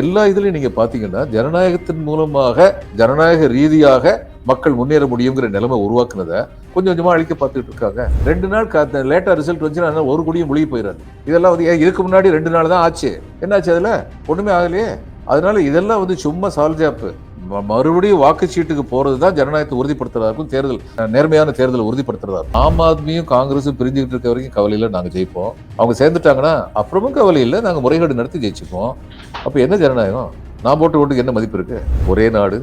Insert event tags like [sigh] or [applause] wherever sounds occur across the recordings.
எல்லா இதுலையும் நீங்க பாத்தீங்கன்னா ஜனநாயகத்தின் மூலமாக ஜனநாயக ரீதியாக மக்கள் முன்னேற முடியுங்கிற நிலைமை உருவாக்குனதை கொஞ்சம் கொஞ்சமா அழிக்க பார்த்துட்டு இருக்காங்க. ரெண்டு நாள் லேட்டா ரிசல்ட் வந்துச்சுன்னா ஒரு குடியும் முழுகி போயிடாது இதெல்லாம் வந்து ஏன் இதுக்கு முன்னாடி ரெண்டு நாள் தான் ஆச்சு? என்னாச்சு அதுல? ஒண்ணுமே ஆகலையே. அதனால இதெல்லாம் வந்து சும்மா சால்ஜாப்பு மறுபடியும் வாக்குச்சீட்டுக்கு போறது தான் ஜனநாயகத்தை உறுதிப்படுத்துறதா இருக்கும் தேர்தல் நேர்மையான தேர்தலை உறுதிப்படுத்துறதா ஆம் ஆத்மியும் காங்கிரஸும் பிரிஞ்சுக்கிட்டு இருக்க வரைக்கும் கவலையில நாங்க ஜெயிப்போம். அவங்க சேர்ந்துட்டாங்கன்னா அப்புறமும் கவலை இல்லை நாங்க முறைகேடு நடத்தி ஜெயிச்சுப்போம் அப்ப என்ன ஜனநாயகம்? நான் போட்டு ஓட்டுக்கு என்ன மதிப்பு இருக்கு? ஒரே நாடு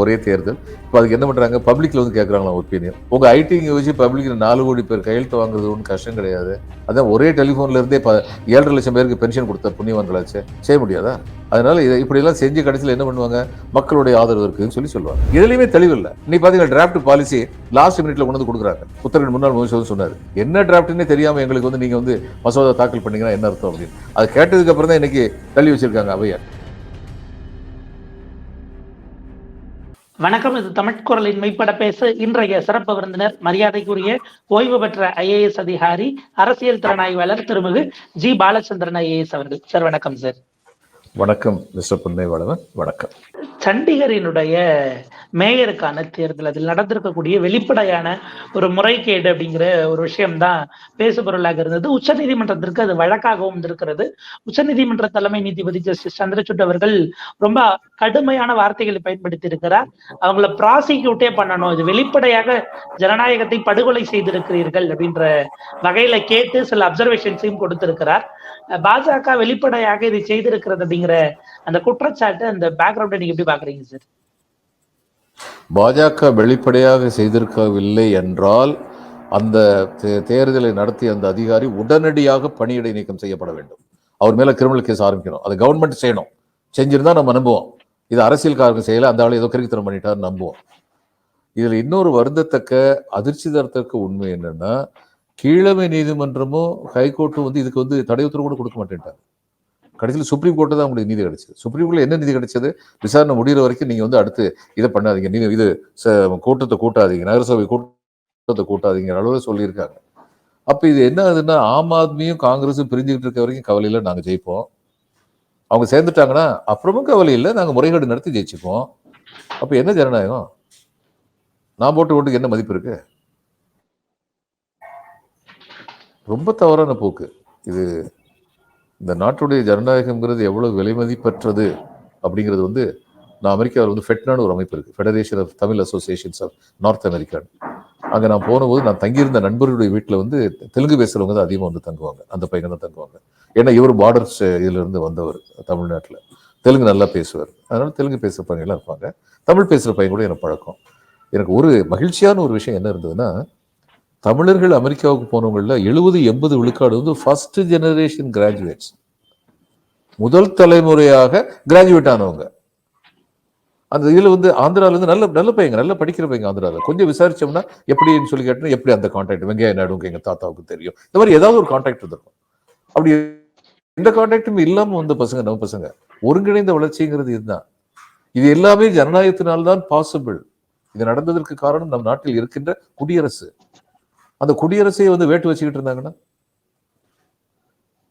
ஒரே தேர்தல். இப்போ அதுக்கு என்ன பண்ணுறாங்க பப்ளிக்கில் வந்து கேட்குறாங்களா ஒப்பீனியன் உங்கள் ஐடிங்க வச்சு பப்ளிக்கில் நாலு கோடி பேர் கையெழுத்து வாங்குறது ஒன்றும் கஷ்டம் கிடையாது. அதான் ஒரே டெலிஃபோன்லேருந்தே இப்போ ஏழரை லட்சம் பேருக்கு பென்ஷன் கொடுத்த புண்ணியவான்களாச்சு செய்ய முடியாதா? அதனால இதை இப்படியெல்லாம் செஞ்சு கடைசியில் என்ன பண்ணுவாங்க? மக்களுடைய ஆதரவு இருக்குதுன்னு சொல்லி சொல்லுவாங்க. இதுலயுமே தெளிவில்லை நீ பார்த்தீங்கன்னா டிராஃப்ட் பாலிசி லாஸ்ட் மினிட்ல கொண்டு வந்து கொடுக்குறாங்க. உத்தரவின் முன்னாள் முதலமைச்சர் சொன்னார். என்ன டிராஃப்ட்னே தெரியாமல் எங்களுக்கு வந்து நீங்கள் வந்து மசோதா தாக்கல் பண்ணீங்கன்னா என்ன அர்த்தம் அப்படின்னு. அது கேட்டதுக்கு அப்புறம் தான் இன்னைக்கு தள்ளி வச்சிருக்காங்க அவையார் வணக்கம் இது தமிழ் குரலின் மெய்ப்பட பேச இன்றைய சிறப்பு விருந்தினர் மரியாதைக்குரிய ஓய்வு பெற்ற ஐஏஎஸ் அதிகாரி அரசியல் திறனாய்வாளர் திருமிகு ஜி. பாலச்சந்திரன் ஐஏஎஸ் அவர்கள். சார் வணக்கம் சார். வணக்கம் மிஸ்டர் புன்னைவாளவன் வணக்கம். சண்டிகரினுடைய மேயருக்கான தேர்தல் அதில் நடந்திருக்கக்கூடிய வெளிப்படையான ஒரு முறைகேடு அப்படிங்கிற ஒரு விஷயம்தான் பேசுபொருளாக இருந்தது. உச்சநீதிமன்றத்திற்கு அது வழக்காகவும் இருக்கிறது உச்சநீதிமன்ற தலைமை நீதிபதி ஜஸ்டிஸ் சந்திரசூட் அவர்கள் ரொம்ப கடுமையான வார்த்தைகளை பயன்படுத்தி இருக்கிறார் அவங்கள ப்ராசிக்யூட்டே பண்ணணும். இது வெளிப்படையாக ஜனநாயகத்தை படுகொலை செய்திருக்கிறீர்கள் அப்படின்ற வகையில கேட்டு சில அப்சர்வேஷன்ஸையும் கொடுத்திருக்கிறார். பாஜக வெளிப்படையாக இதை செய்திருக்கிறது அப்படிங்கிற அந்த குற்றச்சாட்டு அந்த பேக்ரவுண்டை நீங்க எப்படி பாக்குறீங்க சார் பாஜக வெளிப்படையாக செய்திருக்கவில்லை என்றால் அந்த தே- தேர்தலை நடத்திய அந்த அதிகாரி உடனடியாக பணியிடை நீக்கம் செய்யப்பட வேண்டும். அவர் மேல கிரிமினல் கேஸ் ஆரம்பிக்கணும். அதை கவர்மெண்ட் செய்யணும். செஞ்சிருந்தா நம்ம நம்புவோம். இது அரசியல்காரங்க செய்யல அந்த ஆள் ஏதோ கிரிக்கத்தனம் பண்ணிட்டாரு நம்புவோம். இதுல இன்னொரு வருந்தத்தக்க அதிர்ச்சி தரத்தக்க உண்மை என்னன்னா கீழமை நீதிமன்றமும் ஹைகோர்ட்டும் வந்து இதுக்கு வந்து தடை உத்தரவு கூட கொடுக்க மாட்டேன்ட்டாங்க. கடைசியில் சுப்ரீம் கோர்ட்டு தான் உங்களுக்கு நீதி கிடைச்சது. சுப்ரீம் கோர்ட்டில் என்ன நீதி கிடைச்சது? விசாரணை முடிகிற வரைக்கும் நீங்கள் வந்து அடுத்து இதை பண்ணாதீங்க. நீங்கள் இது ச- கூட்டத்தை கூட்டாதீங்க. நகரசபை கூட்டத்தை கூட்டாதீங்க. அளவில் சொல்லியிருக்காங்க. அப்போ இது என்ன ஆகுதுன்னா ஆம் ஆத்மியும் காங்கிரஸும் பிரிஞ்சுக்கிட்டு இருக்க வரைக்கும் கவலையில் நாங்கள் ஜெயிப்போம். அவங்க சேர்ந்துட்டாங்கன்னா அப்புறமும் கவலை இல்லை நாங்கள் முறைகேடு நடத்தி ஜெயிச்சுப்போம் அப்போ என்ன ஜனநாயகம்? நான் போட்டு ஓட்டுக்கு என்ன மதிப்பு இருக்குது ரொம்ப தவறான போக்கு. இது இந்த நாட்டுடைய ஜனநாயகம்ங்கிறது எவ்வளோ விலைமதிப்பற்றது அப்படிங்கிறது வந்து நான் அமெரிக்காவில் வந்து ஃபெட்னான்னு ஒரு அமைப்பு இருக்குது federation of Tamil associations of north அமெரிக்கான்னு அங்கே நான் போனபோது நான் தங்கியிருந்த நண்பர்களுடைய வீட்டில் வந்து தெலுங்கு பேசுகிறவங்க தான் அதிகமாக வந்து தங்குவாங்க. அந்த பையன் தான் தங்குவாங்க. ஏன்னா இவர் பார்டர் இதிலிருந்து வந்தவர் தமிழ்நாட்டில். தெலுங்கு நல்லா பேசுவார். அதனால் தெலுங்கு பேசுகிற பையன்லாம் இருப்பாங்க. தமிழ் பேசுகிற பையன் கூட எனக்கு பழக்கம். எனக்கு ஒரு மகிழ்ச்சியான ஒரு விஷயம் என்ன இருந்ததுன்னா தமிழர்கள் அமெரிக்காவுக்கு போனவங்கள எழுபது எண்பது விழுக்காடு வந்து ஃபர்ஸ்ட் ஜெனரேஷன் கிராஜுவேட்ஸ் முதல் தலைமுறையாக கிராஜுவேட் ஆனவங்க. அந்த இதில் வந்து ஆந்திரால இருந்து நல்ல நல்ல பையங்க நல்ல படிக்கிற பையங்க ஆந்திராவில் கொஞ்சம் விசாரிச்சோம்னா எப்படின்னு சொல்லி கேட்டோம்னா எப்படி அந்த கான்டாக்ட் வெங்கையா நாயுடுங்க எங்கள் தாத்தாவுக்கு தெரியும். இந்த மாதிரி ஏதாவது ஒரு கான்டாக்ட் இருந்திருக்கும். அப்படி எந்த கான்டாக்டும் இல்லாமல் வந்த பசங்க நம்ம பசங்க. ஒருங்கிணைந்த வளர்ச்சிங்கிறது இதுதான். இது எல்லாமே ஜனநாயகத்தினால்தான் பாசிபிள் இது நடந்ததற்கு காரணம் நம் நாட்டில் இருக்கின்ற குடியரசு. அந்த குடியரசே வந்து வேட்டு வச்சுக்கிட்டு இருந்தாங்கன்னா?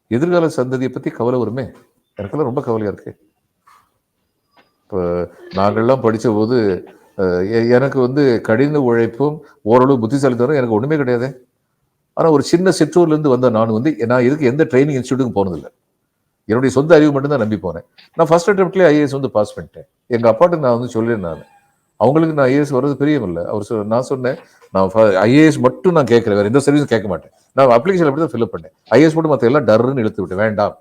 எதிர்கால சந்ததியை பற்றி கவலை வருமே? எனக்கெல்லாம் ரொம்ப கவலையாக இருக்கு. இப்போ நாங்கள்லாம் படித்த போது எ- எனக்கு வந்து கடின உழைப்பும் ஓரளவு புத்திசாலித்தனம் எனக்கு ஒன்றுமே கிடையாது. ஆனால் ஒரு சின்ன சிற்றூர்லேருந்து வந்த நான் வந்து நான் இதுக்கு எந்த ட்ரைனிங் இன்ஸ்டியூட்டுக்கும் போனதில்லை. என்னுடைய சொந்த அறிவு மட்டும்தான் நம்பி போனேன். நான் ஃபர்ஸ்ட் அட்டம்ப்ட்லேயே ஐஏஎஸ் வந்து பாஸ் பண்ணிட்டேன். எங்கள் அப்பாட்ட நான் வந்து சொல்லியிருந்தேன் நான். அவங்களுக்கு நான் ஐஏஎஸ் வர்றது பெரியம் அவர் சொ- நான் சொன்னேன் நான் ஐஏஎஸ் மட்டும் நான் கேட்கறேன் வேறு எந்த சர்வீஸும் கேட்க மாட்டேன். நான் அப்ளிகேஷன் அப்படி தான் ஃபில்அப் பண்ணேன். ஐஏஎஸ் மட்டும் மற்ற எல்லாம் டர்னு இழுத்து விட்டேன். வேண்டாம்.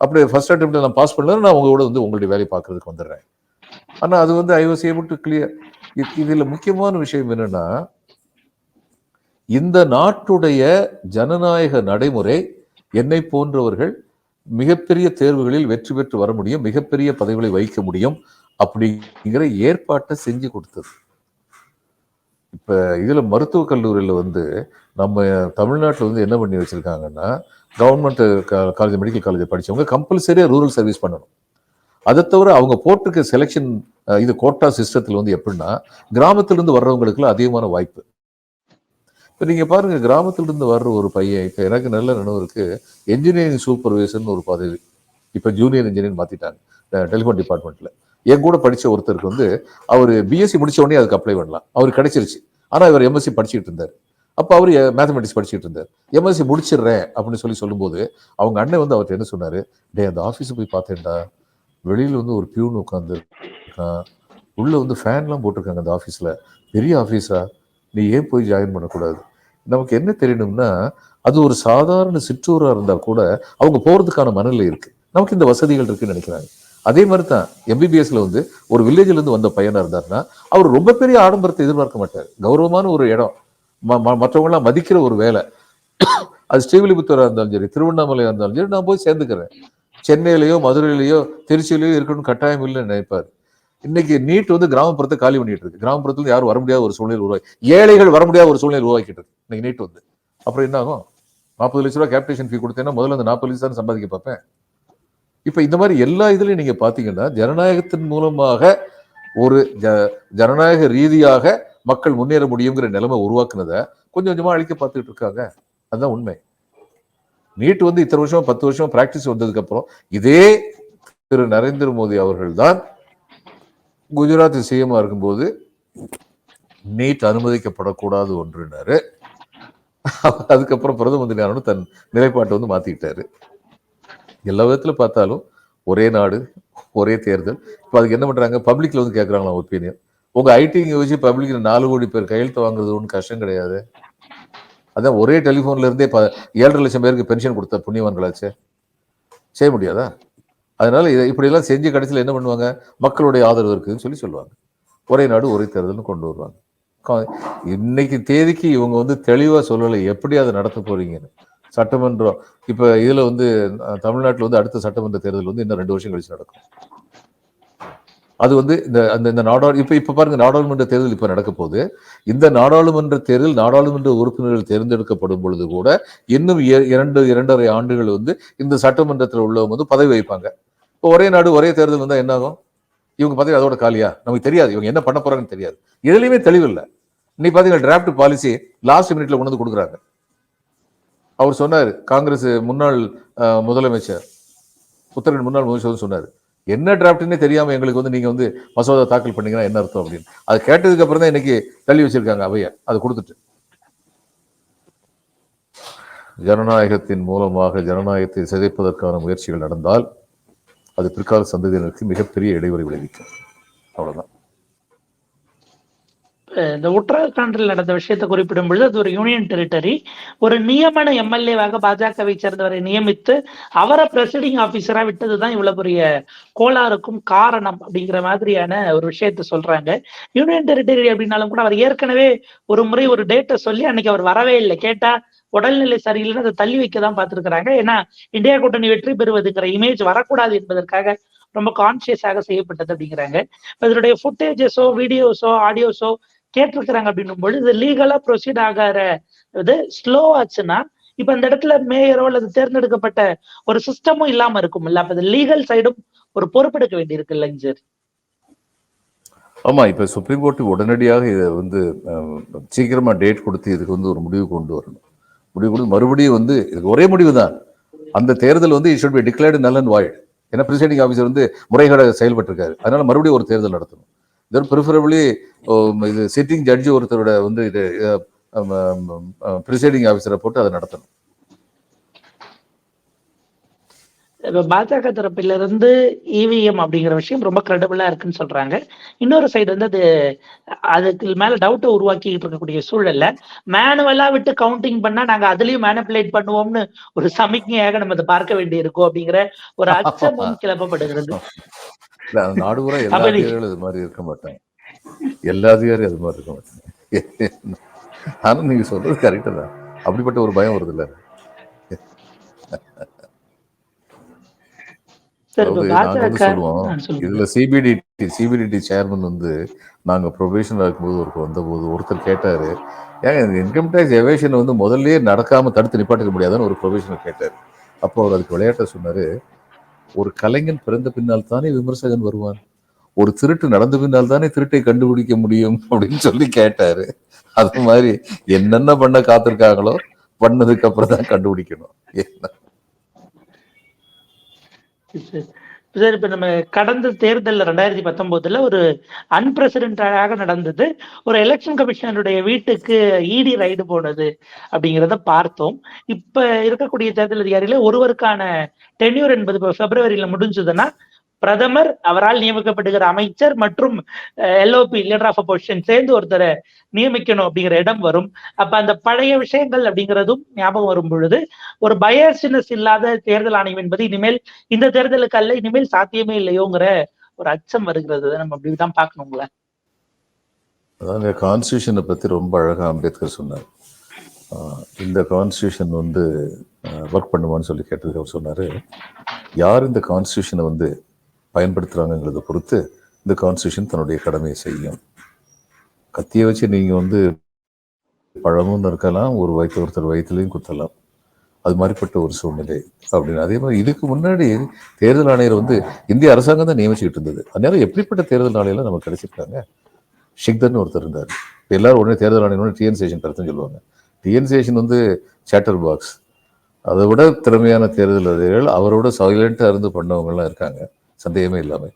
அப்படி ஃபர்ஸ்ட் அட்டம்ப்ட் நான் பாஸ் பண்ணல நான் உங்களோட வந்து உங்களுடைய வேலையை பார்க்கறதுக்கு வந்துடுறேன். ஆனா அது வந்து ஐஓசியை மட்டும் கிளியர் இதில் முக்கியமான விஷயம் என்னன்னா இந்த நாட்டுடைய ஜனநாயக நடைமுறை என்னை போன்றவர்கள் மிகப்பெரிய தேர்வுகளில் வெற்றி பெற்று வர முடியும் மிகப்பெரிய பதவிகளை வைக்க முடியும். அப்படிங்கிற ஏற்பாட்டை செஞ்சு கொடுத்தது. இப்போ இதில் மருத்துவக் கல்லூரியில் வந்து நம்ம தமிழ்நாட்டில் வந்து என்ன பண்ணி வச்சுருக்காங்கன்னா கவர்மெண்ட் காலேஜ் மெடிக்கல் காலேஜ் படித்தவங்க கம்பல்சரியாக ரூரல் சர்வீஸ் பண்ணணும். அதை தவிர அவங்க போட்டிருக்க செலெக்ஷன் இது கோட்டா சிஸ்டத்தில் வந்து எப்படின்னா கிராமத்திலிருந்து வர்றவங்களுக்குலாம் அதிகமான வாய்ப்பு. இப்போ நீங்கள் பாருங்கள் கிராமத்திலிருந்து வர்ற ஒரு பையன் இப்போ எனக்கு நல்ல நினைவு இருக்குது என்ஜினியரிங் சூப்பர்வைசர்னு ஒரு பதவி. இப்போ ஜூனியர் இன்ஜினியர் மாற்றிட்டாங்க டெலிஃபோன் டிபார்ட்மெண்ட்டில் என் கூட படித்த ஒருத்தருக்கு வந்து அவர் பிஎஸ்சி முடிச்ச உடனே அதுக்கு அப்ளை பண்ணலாம். அவருக்கு கிடைச்சிருச்சு. ஆனால் இவர் எம்எஸ்சி படிச்சுட்டு இருந்தார். அப்போ அவர் மேத்தமெட்டிக்ஸ் படிச்சுட்டு இருந்தார். எம்எஸ்சி முடிச்சிடுறேன் அப்படின்னு சொல்லி சொல்லும்போது அவங்க அண்ணன் வந்து அவர்கிட்ட என்ன சொன்னார்? டே அந்த ஆஃபீஸை போய் பார்த்தேன்டா. வெளியில் வந்து ஒரு பியூன் உட்காந்து உள்ளே வந்து ஃபேன்லாம் போட்டிருக்காங்க அந்த ஆஃபீஸில் பெரிய ஆஃபீஸா நீ ஏன் போய் ஜாயின் பண்ணக்கூடாது? நமக்கு என்ன தெரியணும்னா அது ஒரு சாதாரண சிற்றூராக இருந்தால் கூட அவங்க போகிறதுக்கான மனநிலை இருக்குது நமக்கு இந்த வசதிகள் இருக்குன்னு நினைக்கிறாங்க. அதே மாதிரி தான் எம்பிபிஎஸ்ல வந்து ஒரு வில்லேஜ்ல இருந்து வந்த பையனா இருந்தாருன்னா அவர் ரொம்ப பெரிய ஆடம்பரத்தை எதிர்பார்க்க மாட்டார். கௌரவமான ஒரு இடம். ம- ம- மற்றவங்களாம் மதிக்கிற ஒரு வேலை. அது ஸ்ரீவில்லிபுத்தூரா இருந்தாலும் சரி திருவண்ணாமலையா இருந்தாலும் சரி நான் போய் சேர்ந்துக்கிறேன். சென்னையிலேயோ மதுரையிலேயோ திருச்சியிலேயோ இருக்கணும்னு கட்டாயம் இல்லைன்னு நினைப்பார். இன்னைக்கு நீட் வந்து கிராமப்புறத்தை காலி பண்ணிட்டு இருக்கு. கிராமப்புறத்துல யாரும் வர முடியாத ஒரு சூழ்நிலை உருவாக்கி ஏழைகள் வர முடியாத ஒரு சூழ்நிலை உருவாக்கிட்டு இருக்கு. இன்னைக்கு நீட் வந்து. அப்புறம் என்ன ஆகும்? நாற்பது லட்ச ரூபா கேபிடேஷன் ஃபீ கொடுத்தேன்னா முதல்ல அந்த நாற்பது லட்சம் சம்பாதிக்க பார்ப்பேன்? இப்போ இந்த மாதிரி எல்லா இதுலையும் நீங்கள் பார்த்தீங்கன்னா ஜனநாயகத்தின் மூலமாக ஒரு ஜ- ஜனநாயக ரீதியாக மக்கள் முன்னேற முடியுங்கிற நிலைமை உருவாக்குனதை கொஞ்சம் கொஞ்சமாக அழிக்க பார்த்துக்கிட்டு இருக்காங்க. அதுதான் உண்மை. நீட் வந்து இத்தனை வருஷம் பத்து வருஷம் பிராக்டிஸ் வந்ததுக்கு அப்புறம் இதே திரு நரேந்திர மோடி அவர்கள் தான் குஜராத் சிஎம்மா இருக்கும்போது நீட் அனுமதிக்கப்படக்கூடாது ஒன்றுனாரு அதுக்கப்புறம் பிரதம மந்திரி தன் நிலைப்பாட்டை வந்து மாத்திக்கிட்டாரு. எல்லா விதத்தில் பார்த்தாலும் ஒரே நாடு ஒரே தேர்தல். இப்போ அதுக்கு என்ன பண்ணுறாங்க பப்ளிக்கில் வந்து கேட்குறாங்களா ஒப்பீனியன் உங்க ஐடிங்க வச்சு பப்ளிக்கில் நாலு கோடி பேர் கையெழுத்து வாங்குறது ஒன்றும் கஷ்டம் கிடையாது. அதான் ஒரே டெலிஃபோன்ல இருந்தே ப- ஏழரை லட்சம் பேருக்கு பென்ஷன் கொடுத்த புண்ணியவான்களாச்சே. செய்ய முடியாதா? அதனால இதை இப்படியெல்லாம் செஞ்சு கடைசியில் என்ன பண்ணுவாங்க? மக்களுடைய ஆதரவு இருக்குதுன்னு சொல்லி சொல்லுவாங்க. ஒரே நாடு ஒரே தேர்தல்னு கொண்டு வருவாங்க. இன்னைக்கு தேதிக்கு இவங்க வந்து தெளிவாக சொல்லலை. எப்படி அதை நடத்த போறீங்கன்னு. சட்டமன்றம் இப்ப இதுல வந்து தமிழ்நாட்டில் தமிழ்நாட்டுல வந்து அடுத்த சட்டமன்ற தேர்தல் வந்து இன்னும் ரெண்டு வருஷம் கழிச்சு நடக்கும். அது வந்து இந்த அந்த இந்த நாடாளு இப்ப இப்ப பாருங்க நாடாளுமன்ற தேர்தல் இப்ப நடக்க போகுது. இந்த நாடாளுமன்ற தேர்தல் நாடாளுமன்ற உறுப்பினர்கள் தேர்ந்தெடுக்கப்படும் பொழுது கூட இன்னும் இரண்டு இரண்டரை ஆண்டுகள் வந்து இந்த சட்டமன்றத்தில் உள்ளவங்க வந்து பதவி வைப்பாங்க இப்போ ஒரே நாடு ஒரே தேர்தல் வந்தா என்ன ஆகும் இவங்க பதவி அதோட காலியா? நமக்கு தெரியாது. இவங்க என்ன பண்ண போறாங்கன்னு தெரியாது. எதுலையுமே தெளிவில்லை இன்னைக்கு பாத்தீங்கன்னா டிராஃப்ட் பாலிசி லாஸ்ட் மினிட்ல கொண்டு வந்து கொடுக்குறாங்க. அவர் சொன்னார் காங்கிரஸ் முன்னாள் முதலமைச்சர் உத்தரகண்ட் முன்னாள் முதலமைச்சர் சொன்னார் என்ன டிராஃப்ட்னே தெரியாமல் எங்களுக்கு வந்து நீங்கள் வந்து மசோதா தாக்கல் பண்ணீங்கன்னா என்ன அர்த்தம்? அப்படின்னு. அது கேட்டதுக்கு அப்புறம் தான் இன்னைக்கு தள்ளி வச்சிருக்காங்க அவைய அது கொடுத்துட்டு. ஜனநாயகத்தின் மூலமாக ஜனநாயகத்தை சிதைப்பதற்கான முயற்சிகள் நடந்தால் அது பிற்கால சந்ததியினருக்கு மிகப்பெரிய இடைவெளி விளைவிக்கும். அவ்வளோதான் இந்த உத்தரகாண்டில் நடந்த விஷயத்தை குறிப்பிடும் பொழுது அது ஒரு யூனியன் டெரிட்டரி ஒரு நியமன எம்எல்ஏவாக பாஜகவை சேர்ந்தவரை நியமித்து அவரை பிரசிடிங் ஆபீசரா விட்டதுதான் இவ்வளவு பெரிய கோளாறுக்கும் காரணம் அப்படிங்கிற மாதிரியான ஒரு விஷயத்த சொல்றாங்க. யூனியன் டெரிட்டரி அப்படின்னாலும் கூட அவர் ஏற்கனவே ஒரு முறை ஒரு டேட்டை சொல்லி அன்னைக்கு அவர் வரவே இல்லை. கேட்டா உடல்நிலை சரியில்லைன்னு அதை தள்ளி வைக்க தான் பார்த்துருக்கிறாங்க. ஏன்னா இந்தியா கூட்டணி வெற்றி பெறுவதுங்கிற இமேஜ் வரக்கூடாது என்பதற்காக ரொம்ப கான்சியஸாக செய்யப்பட்டது அப்படிங்கிறாங்க. இதனுடைய ஃபுட்டேஜஸோ வீடியோஸோ ஆடியோஸோ கேட்டிருக்கிறாங்க அப்படின்னும் பொழுது இது லீகலா ப்ரொசீட் ஆகாத இது ஸ்லோ ஆச்சுன்னா இப்ப இந்த இடத்துல மேயரோ அல்லது தேர்ந்தெடுக்கப்பட்ட ஒரு சிஸ்டமும் இல்லாம இருக்கும் இல்ல அப்ப லீகல் சைடும் ஒரு பொறுப்பெடுக்க வேண்டியிருக்கு இல்லைங்க சார்? ஆமா இப்ப சுப்ரீம் கோர்ட் உடனடியாக இதை வந்து சீக்கிரமா டேட் கொடுத்து இதுக்கு வந்து ஒரு முடிவு கொண்டு வரணும். முடிவு கொண்டு மறுபடியும் வந்து இதுக்கு ஒரே முடிவு தான். அந்த தேர்தல் வந்து it should be declared null and void ஏன்னா பிரிசைடிங் ஆஃபீஸர் வந்து முறைகேட செயல்பட்டிருக்காரு. அதனால மறுபடியும் ஒரு தேர்தல் நடத்தணும். இதோட ப்ரிஃபரபிளி இது சிட்டிங் ஜட்ஜி ஒருத்தரோட வந்து இது பிரிசைடிங் ஆஃபீஸரை போட்டு அதை நடத்தணும். இப்ப பாஜக தரப்பில இருந்து இவிஎம் அப்படிங்கிற விஷயம் ரொம்ப கிரெடிபிளா இருக்குன்னு சொல்றாங்க. இன்னொரு சைடு வந்து அது அதுக்கு மேல டவுட்டை உருவாக்கிட்டு இருக்கக்கூடிய சூழல்ல மேனுவலா விட்டு கவுண்டிங் பண்ணா நாங்க அதுலயும் மேனிப்புலேட் பண்ணுவோம்னு ஒரு சமிக்ஞையாக நம்ம அதை பார்க்க வேண்டி இருக்கும் அப்படிங்கிற ஒரு அச்சமும் [laughs] கிளப்பப்படுகிறது. இல்ல, நாடு பூரா எல்லா அதிகாரிகளும் இது மாதிரி இருக்க மாட்டாங்க. எல்லா அதிகாரியும் அது மாதிரி இருக்க மாட்டாங்க. ஆனா நீங்க சொல்றது கரெக்டு தான். அப்படிப்பட்ட ஒரு பயம் வருது இல்ல? இதுல சிபிடிடி சிபிடிடி சேர்மன் வந்து நாங்க ப்ரொபேஷன் இருக்கும்போது ஒரு வந்தபோது ஒருத்தர் கேட்டாரு ஏங்க இன்கம் டேக்ஸ் எவேஷன் வந்து முதல்லயே நடக்காம தடுத்து நிப்பாட்டிக்க முடியாதுன்னு ஒரு ப்ரொபேஷனை கேட்டார். அப்போ அவர் அதுக்கு விளையாட்ட சொன்னாரு ஒரு கலைஞன் பிறந்த பின்னால் தானே விமர்சகன் வருவான்? ஒரு திருட்டு நடந்த பின்னால் தானே திருட்டை கண்டுபிடிக்க முடியும் அப்படின்னு சொல்லி கேட்டாரு. அது மாதிரி என்னென்ன பண்ண காத்திருக்காங்களோ பண்ணதுக்கு அப்புறம் தான் கண்டுபிடிக்கணும். என்ன? சார் இப்ப நம்ம கடந்த தேர்தல் ரெண்டாயிரத்தி பத்தொன்பதுல ஒரு அன்பிரசிடென்டாக நடந்தது. ஒரு எலெக்ஷன் கமிஷனருடைய வீட்டுக்கு இடி ரைடு போனது அப்படிங்கிறத பார்த்தோம். இப்ப இருக்கக்கூடிய தேர்தல் அதிகாரியில ஒருவருக்கான டென்யூர் என்பது இப்ப பிப்ரவரியில முடிஞ்சதுன்னா பிரதமர் அவரால் நியமிக்கப்படுகிற அமைச்சர் மற்றும் எல்ஓபி லீடர் ஆஃப் அப்போசிஷன் சேர்ந்து ஒருத்தரை நியமிக்கணும் அப்படிங்கிற இடம் வரும். அப்ப அந்த பழைய விஷயங்கள் அப்படிங்கிறதும் ஞாபகம் வரும் பொழுது ஒரு பயசினஸ் இல்லாத தேர்தல் ஆணையம் என்பது இனிமேல் இந்த தேர்தலுக்கு அல்ல இனிமேல் சாத்தியமே இல்லையோங்கிற ஒரு அச்சம் வருகிறது. நம்ம அப்படிதான் பார்க்கணுங்களா அதாங்க கான்ஸ்டியூஷனை பற்றி ரொம்ப அழகாக அம்பேத்கர் சொன்னார். ஆஹ் இந்த கான்ஸ்டியூஷன் வந்து ஒர்க் பண்ணுமான்னு சொல்லி கேட்டதுக்கு அவர் சொன்னார். யார் இந்த கான்ஸ்டியூஷனை வந்து பயன்படுத்துகிறாங்கங்கிறத பொறுத்து இந்த கான்ஸ்டியூஷன் தன்னுடைய கடமையை செய்யும். கத்தியை வச்சு நீங்கள் வந்து பழமும் நறுக்கலாம் ஒரு வயிற்று ஒருத்தர் வயிற்றுலையும் குத்தலாம். அது மாதிரிப்பட்ட ஒரு சூழ்நிலை அப்படின்னு. அதே மாதிரி இதுக்கு முன்னாடி தேர்தல் ஆணையர் வந்து இந்திய அரசாங்கம் தான் நியமிச்சுக்கிட்டு இருந்தது. அதனால எப்படிப்பட்ட தேர்தல் ஆணையெல்லாம் நமக்கு கிடைச்சிருக்காங்க? ஷிக்தர்னு ஒருத்தர் இருந்தார். எல்லாரும் உடனே தேர்தல் ஆணையம் டிஎன் சேஷன் கருத்துன்னு சொல்லுவாங்க. டிஎன் சேஷன் வந்து சேட்டர் பாக்ஸ் அதை விட திறமையான தேர்தல் அதிகாரிகள் அவரோட சைலண்ட்டாக இருந்து பண்ணவங்கலாம் இருக்காங்க. சந்தேகமே இல்லாமல்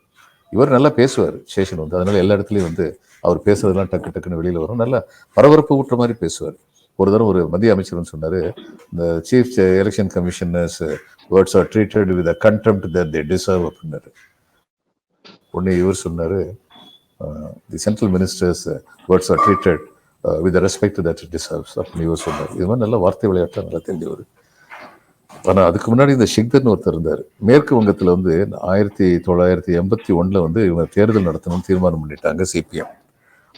இவர் நல்லா பேசுவார் சேஷன் வந்து. அதனால எல்லா இடத்துலையும் வந்து அவர் பேசுறதெல்லாம் டக்கு டக்குன்னு வெளியில் வரும். நல்லா பரபரப்பு ஊட்டுற மாதிரி பேசுவார். ஒரு தடவை ஒரு மத்திய அமைச்சர்னு சொன்னார் இந்த chief election commissioner's words are treated with contempt that they deserve அப்படின்னாரு. ஒன்று இவர் சொன்னார் the central minister's words are treated with respect that deserves அப்படின்னு இவர் சொன்னார். இது மாதிரி நல்ல வார்த்தை விளையாட்டு நல்லா தெரிஞ்சவர். ஆனால் அதுக்கு முன்னாடி இந்த ஷிக்தர்னு ஒருத்தர் இருந்தார். மேற்கு வங்கத்தில் வந்து ஆயிரத்தி தொள்ளாயிரத்தி எண்பத்தி ஒன்றில் வந்து இவங்க தேர்தல் நடத்தணும்னு தீர்மானம் பண்ணிட்டாங்க சிபிஎம்.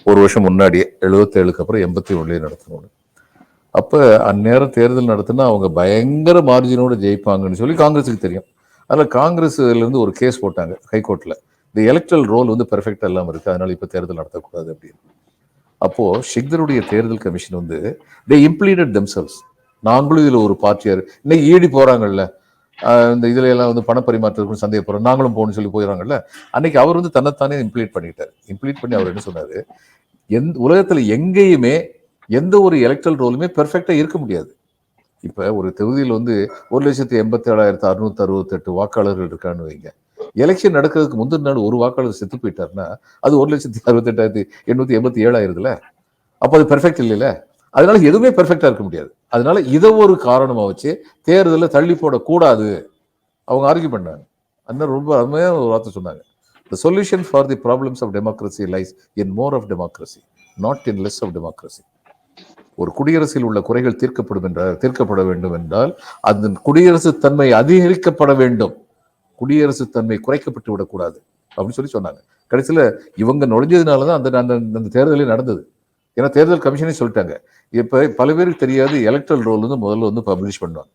ஒரு வருஷம் முன்னாடியே எழுபத்தேழுக்கு அப்புறம் எண்பத்தி ஒன்றுலேயே நடத்தணும்னு. அப்போ அந்நேரம் தேர்தல் நடத்தினா அவங்க பயங்கர மார்ஜினோடு ஜெயிப்பாங்கன்னு சொல்லி காங்கிரஸுக்கு தெரியும். அதில் காங்கிரஸ்லேருந்து ஒரு கேஸ் போட்டாங்க ஹைகோர்ட்டில் இந்த எலக்ட்ரல் ரோல் வந்து பெர்ஃபெக்டாக இல்லாமல் இருக்குது அதனால் இப்போ தேர்தல் நடத்தக்கூடாது அப்படின்னு. அப்போது ஷிக்தருடைய தேர்தல் கமிஷன் வந்து தே இம்ப்ளீடட் தெம்செல்ஸ் நாங்களும் இதில் ஒரு பார்ட்டியார் இன்னைக்கு ஈடி போகிறாங்கல்ல இந்த இதுல எல்லாம் வந்து பணப்பரிமாற்றத்துக்கு சந்தேகப்படுறோம். நாங்களும் போகணும்னு சொல்லி போயிடறாங்கல்ல. அன்னைக்கு அவர் வந்து தன்னைத்தானே இம்ப்ளீட் பண்ணிட்டார். இம்ப்ளீட் பண்ணி அவர் என்ன சொன்னார்? எந்த உலகத்துல எங்கேயுமே எந்த ஒரு எலக்ட்ரல் ரோலுமே பெர்ஃபெக்டா இருக்க முடியாது. இப்ப ஒரு தொகுதியில் வந்து ஒரு லட்சத்தி எண்பத்தி ஏழாயிரத்தி அறுநூத்தி அறுபத்தெட்டு வாக்காளர்கள் இருக்கான்னு வைங்க. எலெக்ஷன் நடக்கிறதுக்கு முந்தின நாள் ஒரு வாக்காளர் செத்து போயிட்டாருன்னா அது ஒரு லட்சத்தி அறுபத்தெட்டாயிரத்தி எண்ணூத்தி எண்பத்தி ஏழாயிரதுல அப்போ அது பெர்ஃபெக்ட் இல்லைல்ல. அதனால எதுவுமே பெர்ஃபெக்டா இருக்க முடியாது. அதனால இதை ஒரு காரணமா வச்சு தேர்தலில் தள்ளி போடக்கூடாது அவங்க ஆர்கியூ பண்ணாங்க. அண்ணன் ரொம்ப அருமையான ஒரு வார்த்தை சொன்னாங்க. The solution for the problems of democracy lies in more of democracy not in less of democracy ஒரு குடியரசில் உள்ள குறைகள் தீர்க்கப்படும் என்றால் தீர்க்கப்பட வேண்டும் என்றால் அந்த குடியரசு தன்மை அதிகரிக்கப்பட வேண்டும். குடியரசு தன்மை குறைக்கப்பட்டு விடக்கூடாது. அப்படின்னு சொல்லி சொன்னாங்க. கடைசியில் இவங்க நுழைஞ்சதுனால தான் அந்த அந்த அந்த தேர்தலே நடந்தது. ஏன்னா தேர்தல் கமிஷனே சொல்லிட்டாங்க. இப்போ பல பேருக்கு தெரியாது எலக்ட்ரல் ரோல் வந்து முதல்ல வந்து பப்ளிஷ் பண்ணுவாங்க.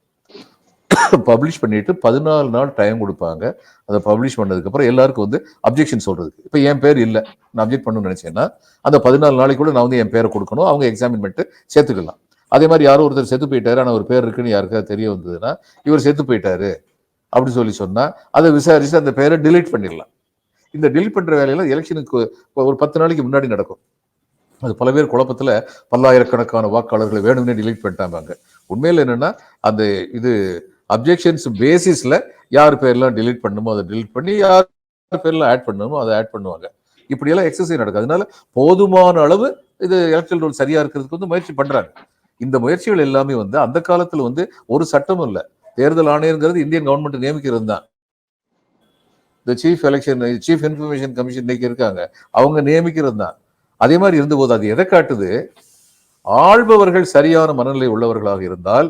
பப்ளிஷ் பண்ணிட்டு பதினாலு நாள் டைம் கொடுப்பாங்க. அதை பப்ளிஷ் பண்ணதுக்கப்புறம் எல்லாருக்கும் வந்து அப்ஜெக்ஷன் சொல்றதுக்கு. இப்போ என் பேர் இல்லை. நான் அப்ஜெக்ட் பண்ணணும்னு நினைச்சேன்னா அந்த பதினாலு நாளைக்கு கூட நான் வந்து என் பேரை கொடுக்கணும். அவங்க எக்ஸாமின் பண்ணிட்டு சேர்த்துக்கலாம். அதே மாதிரி யாரோ ஒருத்தர் செத்து போயிட்டாரு ஆனால் ஒரு பேர் இருக்குன்னு யாருக்காவது தெரிய வந்ததுன்னா இவர் செத்து போயிட்டாரு அப்படின்னு சொல்லி சொன்னால் அதை விசாரிச்சு அந்த பேரை டிலீட் பண்ணிடலாம். இந்த டிலீட் பண்ணுற வேலையெல்லாம் எலெக்ஷனுக்கு ஒரு பத்து நாளைக்கு முன்னாடி நடக்கும். அது பல பேர் குழப்பத்தில் பல்லாயிரக்கணக்கான வாக்காளர்களை வேணும்னே டிலீட் பண்ணிட்டாங்க உண்மையில் என்னென்னா அந்த இது அப்ஜெக்ஷன்ஸ் பேசிஸில் யார் பேர்லாம் டிலீட் பண்ணுமோ அதை டிலீட் பண்ணி யார் பேர்லாம் ஆட் பண்ணணுமோ அதை ஆட் பண்ணுவாங்க. இப்படியெல்லாம் எக்ஸசைஸ் நடக்குது. அதனால போதுமான அளவு இது எலக்ட்ரல் ரூல் சரியாக இருக்கிறதுக்கு வந்து முயற்சி பண்ணுறாங்க இந்த முயற்சிகள் எல்லாமே வந்து அந்த காலத்தில் வந்து ஒரு சட்டமும் இல்லை. தேர்தல் ஆணையருங்கிறது இந்தியன் கவர்மெண்ட் நியமிக்கிறது தான். இந்த chief election chief information commission இன்னைக்கு இருக்காங்க. அவங்க நியமிக்கிறது தான். அதே மாதிரி இருந்தபோது அது எதை காட்டுது? ஆள்பவர்கள் சரியான மனநிலை உள்ளவர்களாக இருந்தால்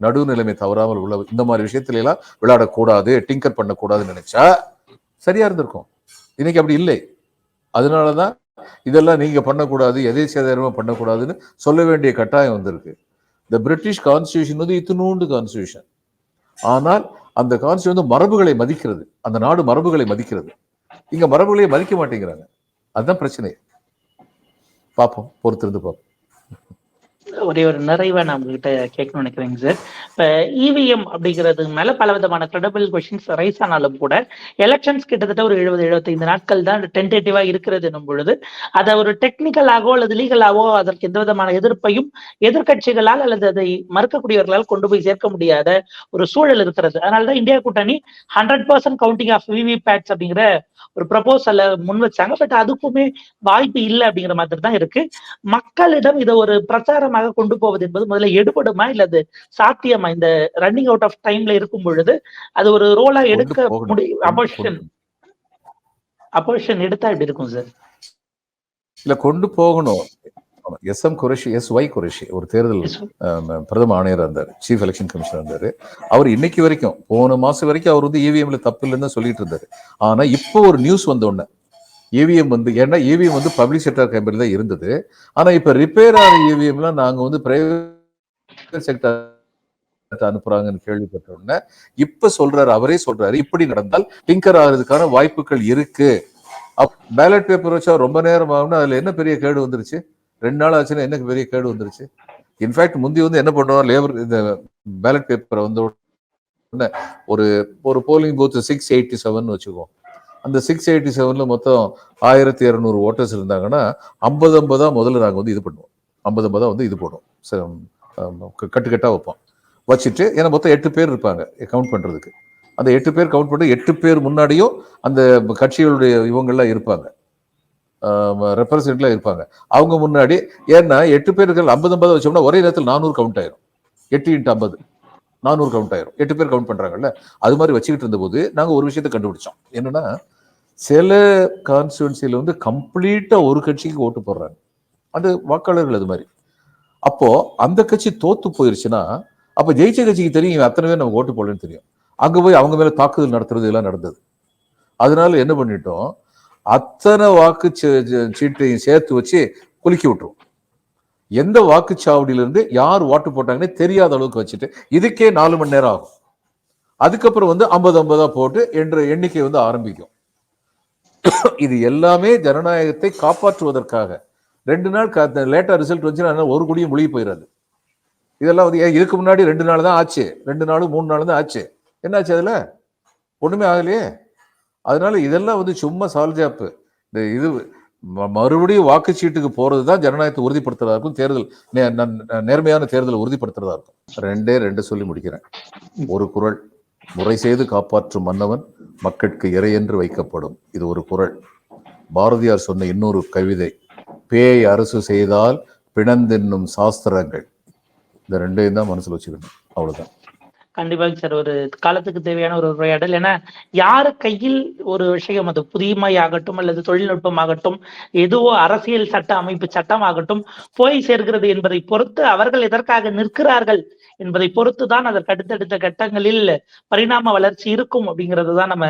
நடுநிலைமை தவறாமல் உள்ள இந்த மாதிரி விஷயத்துல எல்லாம் விளையாடக்கூடாது டிங்கர் பண்ணக்கூடாதுன்னு நினைச்சா சரியா இருந்திருக்கும். இன்னைக்கு அப்படி இல்லை. அதனாலதான் இதெல்லாம் நீங்க பண்ணக்கூடாது எதை சேதாரமா பண்ணக்கூடாதுன்னு சொல்ல வேண்டிய கட்டாயம் வந்திருக்கு. இந்த பிரிட்டிஷ் கான்ஸ்டியூஷன் வந்து இத்தினூண்டு கான்ஸ்டியூஷன் ஆனால் அந்த கான்ஸ்டியூஷன் வந்து மரபுகளை மதிக்கிறது. அந்த நாடு மரபுகளை மதிக்கிறது. இங்க மரபுகளை மதிக்க மாட்டேங்கிறாங்க. அதுதான் பிரச்சனை. பார்ப்போம் பொறுத்திருந்து பார்ப்போம் ஒரே ஒரு நிறைவா நான் உங்ககிட்ட கேட்கணும்னு நினைக்கிறேங்க சார். இப்ப இவிஎம் அப்படிங்கிறது மேல பல விதமான கிரெடபிள் கொஸ்டின்ஸ் ரைஸ் ஆனாலும் கூட எலெக்ஷன்ஸ் கிட்டத்தட்ட ஒரு எழுபது எழுபத்தைந்து நாட்கள் தான் டென்டேட்டிவா இருக்கிறது என்னும் பொழுது அதை ஒரு டெக்னிக்கலாகவோ அல்லது லீகலாகவோ அதற்கு எந்த விதமான எதிர்ப்பையும் எதிர்க்கட்சிகளால் அல்லது அதை மறுக்கக்கூடியவர்களால் கொண்டு போய் சேர்க்க முடியாத ஒரு சூழல் இருக்கிறது. அதனாலதான் இந்தியா கூட்டணி hundred percent counting of VV PATs அப்படிங்கிற ஒரு ப்ரப்போசலை முன் வச்சாங்க. பட் அதுக்குமே வாய்ப்பு இல்லை அப்படிங்கிற மாதிரி தான் இருக்கு. மக்களிடம் இதை ஒரு பிரச்சாரமாக கொண்டு போவது என்பது முதல்ல எடுபடுமா? இல்ல அது சாத்தியமா? இந்த ரன்னிங் அவுட் ஆஃப் டைம்ல இருக்கும் பொழுது அது ஒரு ரோலா எடுக்க. முடியும் அப்போசிஷன் கொண்டு- அப்போசிஷன் எடுத்தா எப்படி இருக்கும் சார் இல்ல கொண்டு போகணும். S M Qureshi S Y Qureshi ஒரு தேர்தல் பிரதம ஆணையர் இருந்தார் சீஃப் எலெக்ஷன் கமிஷனர் இருந்தாரு. அவர் இன்னைக்கு வரைக்கும் போன மாசம் வரைக்கும் அவர் வந்து இவிஎம்ல தப்பு இல்லைன்னு சொல்லிட்டு இருந்தாரு. ஆனா இப்போ ஒரு நியூஸ் வந்த உடனே இவிஎம் வந்து ஏன்னா இவிஎம் வந்து பப்ளிக் செக்டர் கம்பெனி தான் இருந்தது. ஆனா இப்ப ரிப்பேர் ஆகிற இவிஎம்லாம் நாங்க வந்து பிரைவேட் செக்டர் அனுப்புறாங்கன்னு கேள்விப்பட்ட உடனே இப்ப சொல்றாரு அவரே சொல்றாரு இப்படி நடந்தால் டிங்கர் ஆகிறதுக்கான வாய்ப்புகள் இருக்கு. பேலட் பேப்பர் வச்சா ரொம்ப நேரம் ஆகும்னா அதுல என்ன பெரிய கேடு வந்துருச்சு? ரெண்டு நாள் ஆச்சுன்னா என்ன பெரிய கேடு வந்துருச்சு? இன்ஃபேக்ட் முந்தி வந்து என்ன பண்ணுவோம் லேபர் இந்த பேலட் பேப்பரை வந்து ஒரு ஒரு polling booth six eighty seven வச்சுக்குவோம் அந்த சிக்ஸ் எயிட்டி செவனில் மொத்தம் ஆயிரத்தி இரநூறு ஓட்டர்ஸ் இருந்தாங்கன்னா ஐம்பது ஐம்பதாக முதல்ல நாங்கள் வந்து இது பண்ணுவோம். ஐம்பது ஐம்பதாக வந்து இது போடுவோம். ச- வைப்போம். வச்சுட்டு ஏன்னா மொத்தம் எட்டு பேர் இருப்பாங்க கவுண்ட் பண்ணுறதுக்கு அந்த எட்டு பேர் கவுண்ட் பண்ணி எட்டு பேர் முன்னாடியும் அந்த கட்சிகளுடைய இவங்கெல்லாம் இருப்பாங்க. ரெப்ரசன்ட்லாம் இருப்பாங்க. அவங்க முன்னாடி ஏன்னா எட்டு பேர்கள் ஐம்பது ஐம்பது வச்சோம்னா ஒரே நேரத்தில் நானூறு கவுண்ட் ஆயிரும். எட்டு இன்ட்டு ஐம்பது. நானூறு கவுண்ட் ஆயிரும். எட்டு பேர் கவுண்ட் பண்ணுறாங்கல்ல அது மாதிரி வச்சுக்கிட்டு இருந்தபோது நாங்கள் ஒரு விஷயத்தை கண்டுபிடிச்சோம். என்னன்னா சில கான்ஸ்டுவன்சியில் வந்து கம்ப்ளீட்டாக ஒரு கட்சிக்கு ஓட்டு போடுறாங்க. அது வாக்காளர்கள் அது மாதிரி. அப்போது அந்த கட்சி தோத்து போயிருச்சுன்னா அப்போ ஜெயிச்ச கட்சிக்கு தெரியும் இவன் அத்தனை பேர் நம்ம ஓட்டு போடலன்னு தெரியும். அங்கே போய் அவங்க மேலே தாக்குதல் நடத்துறது எல்லாம் நடந்தது. அதனால என்ன பண்ணிட்டோம் அத்தனை வாக்கு சீட்டையும் சேர்த்து வச்சு குலுக்கி விட்டுரும். எந்த வாக்குச்சாவடியிலிருந்து யார் ஓட்டு போட்டாங்கன்னு தெரியாத அளவுக்கு வச்சுட்டு இதுக்கே நாலு மணி நேரம் ஆகும். அதுக்கப்புறம் வந்து ஐம்பது ஐம்பதா போட்டு என்ற எண்ணிக்கை வந்து ஆரம்பிக்கும். இது எல்லாமே ஜனநாயகத்தை காப்பாற்றுவதற்காக. ரெண்டு நாள் லேட்டாக ரிசல்ட் வந்துச்சுன்னா ஒரு குடியும் முழுகி போயிடாது இதெல்லாம் வந்து ஏன் இதுக்கு முன்னாடி ரெண்டு நாள் தான் ஆச்சு ரெண்டு நாள் மூணு நாள் தான் ஆச்சு. என்னாச்சு அதில்? ஒன்றுமே ஆகலையே. அதனால இதெல்லாம் வந்து சும்மா சால்ஜாப்பு இந்த இது ம- மறுபடியும் வாக்குச்சீட்டுக்கு போறது தான் ஜனநாயகத்தை உறுதிப்படுத்துறதா இருக்கும் தேர்தல் நே- நன்- நேர்மையான தேர்தலை உறுதிப்படுத்துறதா இருக்கும். ரெண்டே ரெண்டு சொல்லி முடிக்கிறேன். ஒரு குறள் முறை செய்து காப்பாற்றும் மன்னவன் மக்களுக்கு இறை என்று வைக்கப்படும். இது ஒரு குறள் பாரதியார் சொன்ன இன்னொரு கவிதை பேய் அரசு செய்தால் பிணந்தென்னும் சாஸ்திரங்கள். இந்த ரெண்டையும் தான் மனசில் வச்சுக்கணும். அவ்வளோதான் கண்டிப்பாக சார் ஒரு காலத்துக்கு தேவையான ஒரு உரையாடல். ஏன்னா யார் கையில் ஒரு விஷயம் அது புதுமை ஆகட்டும் அல்லது தொழில்நுட்பம் ஆகட்டும் எதுவோ அரசியல் சட்ட அமைப்பு சட்டம் ஆகட்டும் போய் சேர்கிறது என்பதை பொறுத்து அவர்கள் எதற்காக நிற்கிறார்கள் என்பதை பொறுத்து தான் அதற்கு அடுத்தடுத்த கட்டங்களில் பரிணாம வளர்ச்சி இருக்கும் அப்படிங்கிறது தான் நம்ம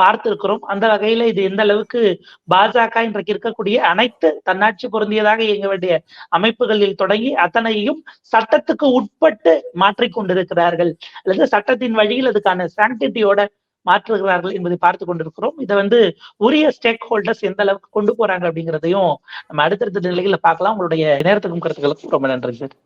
பார்த்திருக்கிறோம். அந்த வகையில இது எந்த அளவுக்கு பாஜக இன்றைக்கு இருக்கக்கூடிய அனைத்து தன்னாட்சி பொருந்தியதாக இயங்க வேண்டிய அமைப்புகளில் தொடங்கி அத்தனையும் சட்டத்துக்கு உட்பட்டு மாற்றிக்கொண்டிருக்கிறார்கள். அல்லது சட்டத்தின் வழியில் அதுக்கான சாங்டிட்டியோட மாற்றுகிறார்கள் என்பதை பார்த்து கொண்டிருக்கிறோம். இதை வந்து உரிய ஸ்டேக் ஹோல்டர்ஸ் எந்த அளவுக்கு கொண்டு போறாங்க அப்படிங்கிறதையும் நம்ம அடுத்தடுத்த நிலையில பார்க்கலாம். உங்களுடைய நேரத்துக்கும் கருத்துக்களுக்கும் ரொம்ப நன்றி சார்.